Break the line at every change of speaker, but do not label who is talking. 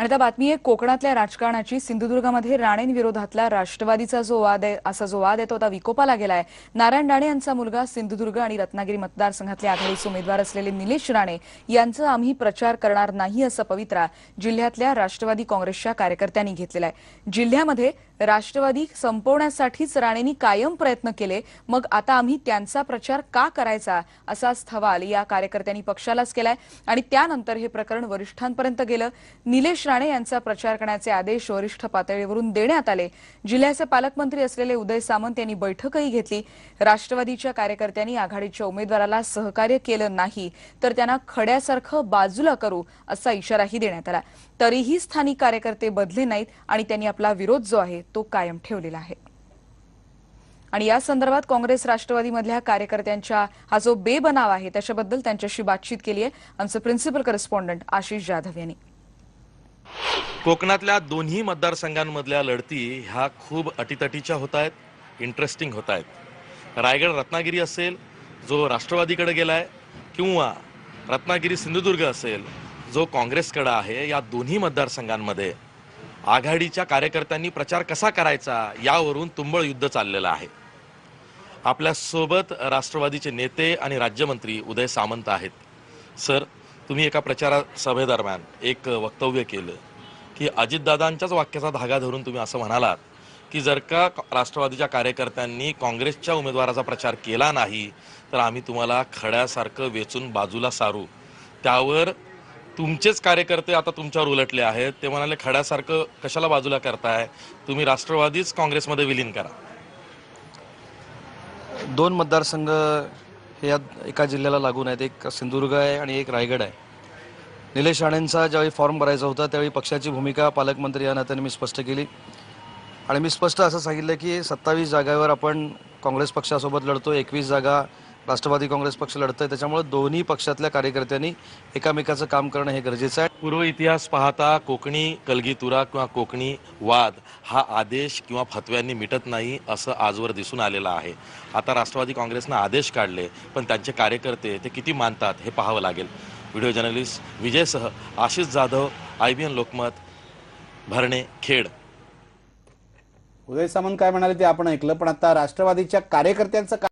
आणि त्या बातमी आहे कोकणातल्या राजकारणाची सिंधुदुर्गामध्ये राणेंविरोधातला राष्ट्रवादीचा जो वाद आहे असा जो वाद आहे तो आता विकोपाला गेलाय. नारायण राणे यांचा मुलगा सिंधुदुर्ग आणि रत्नागिरी मतदारसंघातले आघाडीचे उमेदवार असलेले निलेश राणे यांचं आम्ही प्रचार करणार नाही असं पवित्रा जिल्ह्यातल्या राष्ट्रवादी काँग्रेसच्या कार्यकर्त्यांनी घेतलेला आहे. जिल्ह्यामध्ये राष्ट्रवादी संपवण्यासाठीच राणेंनी कायम प्रयत्न केले. मग आता आम्ही त्यांचा प्रचार का करायचा? असा सवाल या कार्यकर्त्यांनी पक्षालाच केलाय. आणि त्यानंतर हे प्रकरण वरिष्ठांपर्यंत गेलं. निलेश राणे यांचा प्रचार करण्याचे आदेश वरिष्ठ पातळीवरून देण्यात आले. जिल्ह्याचे पालकमंत्री असलेले उदय सामंत यांनी बैठकही घेतली. राष्ट्रवादीच्या कार्यकर्त्यांनी आघाडीच्या उमेदवाराला सहकार्य केलं नाही तर त्यांना खड्यासारखं बाजूला करू असा इशाराही देण्यात आला. तरीही स्थानिक कार्यकर्ते बदले नाहीत आणि त्यांनी आपला विरोध जो आहे तो कायम ठेवलेला आहे. आणि या संदर्भात काँग्रेस राष्ट्रवादीमधल्या कार्यकर्त्यांच्या हा जो बेबनाव आहे त्याच्याबद्दल त्यांच्याशी बातचीत केली आहे आमचे प्रिन्सिपल करस्पॉन्डंट आशिष जाधव यांनी.
कोकणातल्या दोन्ही मतदारसंघांमधल्या लढती ह्या खूप अटीतटीच्या होत आहेत इंटरेस्टिंग होत आहेत. रायगड रत्नागिरी असेल जो राष्ट्रवादीकडे गेलाय किंवा रत्नागिरी सिंधुदुर्ग असेल जो काँग्रेसकडे आहे या दोन्ही मतदारसंघांमध्ये आघाडीच्या कार्यकर्त्यांनी प्रचार कसा करायचा यावरून तुंबळ युद्ध चाललेलं आहे. आपल्यासोबत राष्ट्रवादीचे नेते आणि राज्यमंत्री उदय सामंत आहेत. सर तुम्ही एका प्रचार सभेदरम्यान एक वक्तव्य केलं की अजितदादांच्याच वाक्याचा धागा धरून तुम्ही असं म्हणालात की जर का राष्ट्रवादीच्या कार्यकर्त्यांनी काँग्रेसच्या उमेदवाराचा प्रचार केला नाही तर आम्ही तुम्हाला खड्यासारखं वेचून बाजूला सारू. त्यावर तुमचेच कार्यकर्ते आता तुमच्यावर उलटले आहेत. ते म्हणाले खड्यासारखं कशाला बाजूला करताय? तुम्ही राष्ट्रवादीच काँग्रेसमध्ये विलीन करा.
दोन मतदारसंघ हे या एका जिल्ह्याला लागून आहेत. एक सिंधुदुर्ग आहे आणि एक रायगड आहे. निलेश राणेंचा ज्यावेळी फॉर्म भरायचा होता त्यावेळी पक्षाची भूमिका पालकमंत्री या नात्याने मी स्पष्ट केली. आणि मी स्पष्ट असं सांगितलं की सत्तावीस जागावर आपण काँग्रेस पक्षासोबत लढतो. एकवीस जागा राष्ट्रवादी काँग्रेस पक्ष लढतोय त्याच्यामुळे दोन्ही पक्षातल्या कार्यकर्त्यांनी एकामेकाचं काम करणं हे गरजेचं आहे.
पूर्व इतिहास पाहता कोकणी कलगीतुरा किंवा कोकणी वाद हा आदेश किंवा फतव्यांनी मिटत नाही असं आजवर दिसून आलेलं आहे. आता राष्ट्रवादी काँग्रेसनं आदेश काढले पण त्यांचे कार्यकर्ते ते किती मानतात हे पाहावं लागेल. Video journalist विजयसह Ashish Jadhav I B N Lokmat Bharane Khed.
Uday Samant काय म्हणाले ते आपण ऐकलं पण आता राष्ट्रवादीच्या कार्यकर्त्यांचं काय